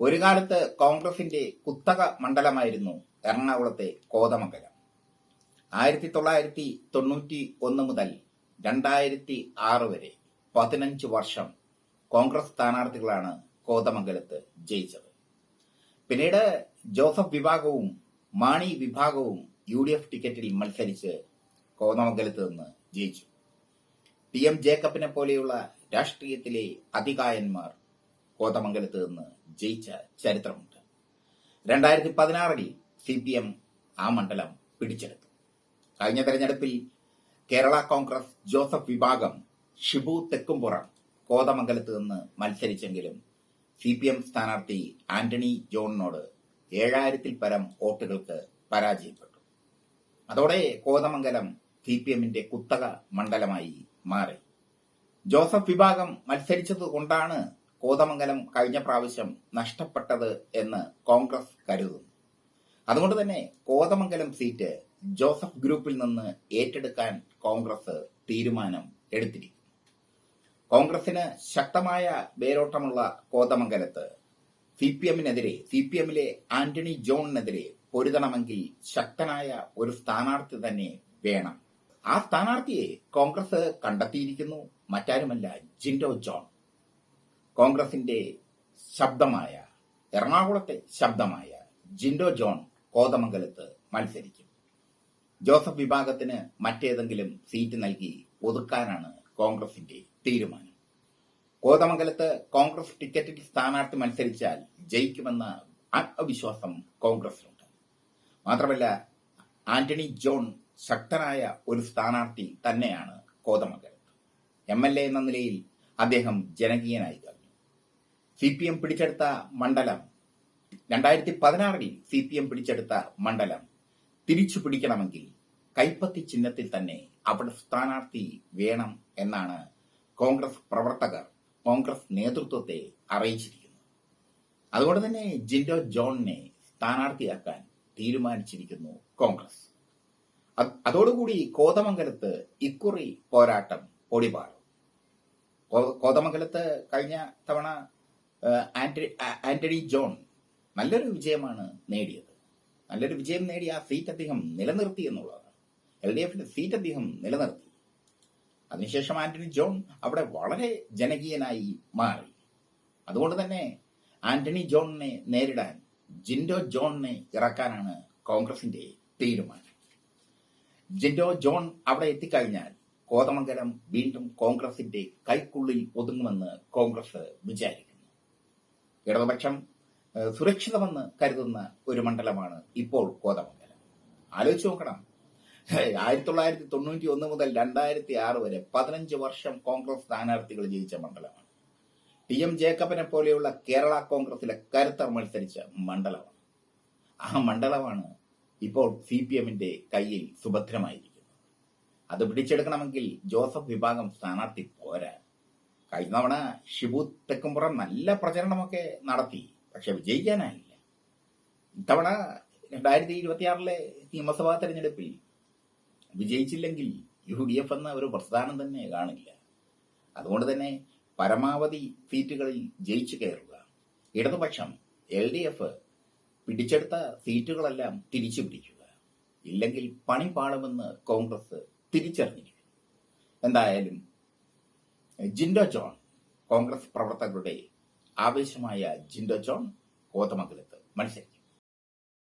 ഒരു കാലത്ത് കോൺഗ്രസിന്റെ കുത്തക മണ്ഡലമായിരുന്നു എറണാകുളത്തെ കോതമംഗലം. ആയിരത്തി തൊള്ളായിരത്തി തൊണ്ണൂറ്റി ഒന്ന് മുതൽ രണ്ടായിരത്തി ആറ് വരെ പതിനഞ്ച് വർഷം കോൺഗ്രസ് സ്ഥാനാർത്ഥികളാണ് കോതമംഗലത്ത് ജയിച്ചത്. പിന്നീട് ജോസഫ് വിഭാഗവും മാണി വിഭാഗവും യു ഡി എഫ് ടിക്കറ്റിൽ മത്സരിച്ച് കോതമംഗലത്ത് നിന്ന് ജയിച്ചു. ടി എം ജേക്കബിനെ പോലെയുള്ള രാഷ്ട്രീയത്തിലെ അതികായന്മാർ കോതമംഗലത്ത് നിന്ന് ജയിച്ച ചരിത്രമുണ്ട്. രണ്ടായിരത്തി പതിനാറിൽ സി പി എം ആ മണ്ഡലം പിടിച്ചെടുത്തു. കഴിഞ്ഞ തെരഞ്ഞെടുപ്പിൽ കേരള കോൺഗ്രസ് ജോസഫ് വിഭാഗം ഷിബു തെക്കുംപുറം കോതമംഗലത്ത് നിന്ന് മത്സരിച്ചെങ്കിലും സി പി എം സ്ഥാനാർത്ഥി ആന്റണി ജോണിനോട് ഏഴായിരത്തിൽ പരം വോട്ടുകൾക്ക് പരാജയപ്പെട്ടു. അതോടെ കോതമംഗലം സി പി എമ്മിന്റെ കുത്തക മണ്ഡലമായി മാറി. ജോസഫ് വിഭാഗം മത്സരിച്ചത് കൊണ്ടാണ് കോതമംഗലം കഴിഞ്ഞ പ്രാവശ്യം നഷ്ടപ്പെട്ടത് എന്ന് കോൺഗ്രസ് കരുതുന്നു. അതുകൊണ്ട് തന്നെ കോതമംഗലം സീറ്റ് ജോസഫ് ഗ്രൂപ്പിൽ നിന്ന് ഏറ്റെടുക്കാൻ കോൺഗ്രസ് തീരുമാനം എടുത്തിരിക്കും കോൺഗ്രസിന് ശക്തമായ വേരോട്ടമുള്ള കോതമംഗലത്ത് സി പി എമ്മിനെതിരെ സി പി എമ്മിലെ ആന്റണി ജോണിനെതിരെ പൊരുതണമെങ്കിൽ ശക്തനായ ഒരു സ്ഥാനാർത്ഥി തന്നെ വേണം. ആ സ്ഥാനാർത്ഥിയെ കോൺഗ്രസ് കണ്ടെത്തിയിരിക്കുന്നു. മറ്റാരുമല്ല ജിൻഡോ ജോൺ. കോൺഗ്രസിന്റെ ശബ്ദമായ എറണാകുളത്തെ ശബ്ദമായ ജിൻഡോ ജോൺ കോതമംഗലത്ത് മത്സരിക്കും. ജോസഫ് വിഭാഗത്തിന് മറ്റേതെങ്കിലും സീറ്റ് നൽകി ഒതുക്കാനാണ് കോൺഗ്രസിന്റെ തീരുമാനം. കോതമംഗലത്ത് കോൺഗ്രസ് ടിക്കറ്റിൽ സ്ഥാനാർത്ഥി മത്സരിച്ചാൽ ജയിക്കുമെന്ന ആത്മവിശ്വാസം കോൺഗ്രസിനുണ്ട്. മാത്രമല്ല ആന്റണി ജോൺ ശക്തനായ ഒരു സ്ഥാനാർത്ഥി തന്നെയാണ് കോതമംഗലത്ത്. എം എൽ എ എന്ന നിലയിൽ അദ്ദേഹം ജനകീയനായി സി പി എം പിടിച്ചെടുത്ത മണ്ഡലം. രണ്ടായിരത്തി പതിനാറിൽ സി പി എം പിടിച്ചെടുത്ത മണ്ഡലം. തിരിച്ചു പിടിക്കണമെങ്കിൽ കൈപ്പത്തി ചിഹ്നത്തിൽ തന്നെ അവിടെ സ്ഥാനാർത്ഥി വേണം എന്നാണ് കോൺഗ്രസ് പ്രവർത്തകർ കോൺഗ്രസ് നേതൃത്വത്തെ അറിയിച്ചിരിക്കുന്നത്. അതുകൊണ്ട് തന്നെ ജിൻഡോ ജോണിനെ സ്ഥാനാർത്ഥിയാക്കാൻ തീരുമാനിച്ചിരിക്കുന്നു കോൺഗ്രസ്. അത് അതോടുകൂടി കോതമംഗലത്ത് ഇക്കുറി പോരാട്ടം പൊടിപാറും. കോതമംഗലത്ത് കഴിഞ്ഞ തവണ ആന്റണി ജോൺ നല്ലൊരു വിജയമാണ് നേടിയത്. നല്ലൊരു വിജയം നേടി ആ സീറ്റ് അദ്ദേഹം നിലനിർത്തി എന്നുള്ളതാണ്. എൽ ഡി എഫിന്റെ സീറ്റ് അദ്ദേഹം നിലനിർത്തി. അതിനുശേഷം ആന്റണി ജോൺ അവിടെ വളരെ ജനകീയനായി മാറി. അതുകൊണ്ട് തന്നെ ആന്റണി ജോണിനെ നേരിടാൻ ജിൻഡോ ജോണിനെ ഇറക്കാനാണ് കോൺഗ്രസിന്റെ തീരുമാനം. ജിൻഡോ ജോൺ അവിടെ എത്തിക്കഴിഞ്ഞാൽ കോതമംഗലം വീണ്ടും കോൺഗ്രസിന്റെ കൈക്കുള്ളിൽ ഒതുങ്ങുമെന്ന് കോൺഗ്രസ് വിചാരിക്കുന്നു. ഇടതുപക്ഷം സുരക്ഷിതമെന്ന് കരുതുന്ന ഒരു മണ്ഡലമാണ് ഇപ്പോൾ കോതമംഗലം. ആലോചിച്ച് നോക്കണം. ആയിരത്തി തൊള്ളായിരത്തി തൊണ്ണൂറ്റി ഒന്ന് മുതൽ രണ്ടായിരത്തി ആറ് വരെ പതിനഞ്ച് വർഷം കോൺഗ്രസ് സ്ഥാനാർത്ഥികൾ ജയിച്ച മണ്ഡലമാണ്. ടി എം ജേക്കബിനെ പോലെയുള്ള കേരള കോൺഗ്രസിലെ കരുത്തർ മത്സരിച്ച മണ്ഡലമാണ്. ആ മണ്ഡലമാണ് ഇപ്പോൾ സി പി എമ്മിന്റെ കയ്യിൽ സുഭദ്രമായിരിക്കുന്നത്. അത് പിടിച്ചെടുക്കണമെങ്കിൽ ജോസഫ് വിഭാഗം സ്ഥാനാർത്ഥി പോരാ. കഴിഞ്ഞ തവണ ഷിബു തെക്കുംപുറം നല്ല പ്രചരണമൊക്കെ നടത്തി പക്ഷെ വിജയിക്കാനായില്ല. ഇത്തവണ രണ്ടായിരത്തി ഇരുപത്തിയാറിലെ നിയമസഭാ തെരഞ്ഞെടുപ്പിൽ വിജയിച്ചില്ലെങ്കിൽ യു ഡി എഫ് എന്ന ഒരു പ്രസ്ഥാനം തന്നെ കാണില്ല. അതുകൊണ്ട് തന്നെ പരമാവധി സീറ്റുകളിൽ ജയിച്ചു കയറുക. ഇടതുപക്ഷം എൽ ഡി എഫ് പിടിച്ചെടുത്ത സീറ്റുകളെല്ലാം തിരിച്ചു പിടിക്കുക. ഇല്ലെങ്കിൽ പണി പാടുമെന്ന് കോൺഗ്രസ് തിരിച്ചറിഞ്ഞിരിക്കുന്നു. എന്തായാലും ജിൻഡോ ജോൺ കോൺഗ്രസ് പ്രവർത്തകരുടെ ആവേശമായ ജിൻഡോ ജോൺ കോതമംഗലത്ത്. മത്സരിക്കും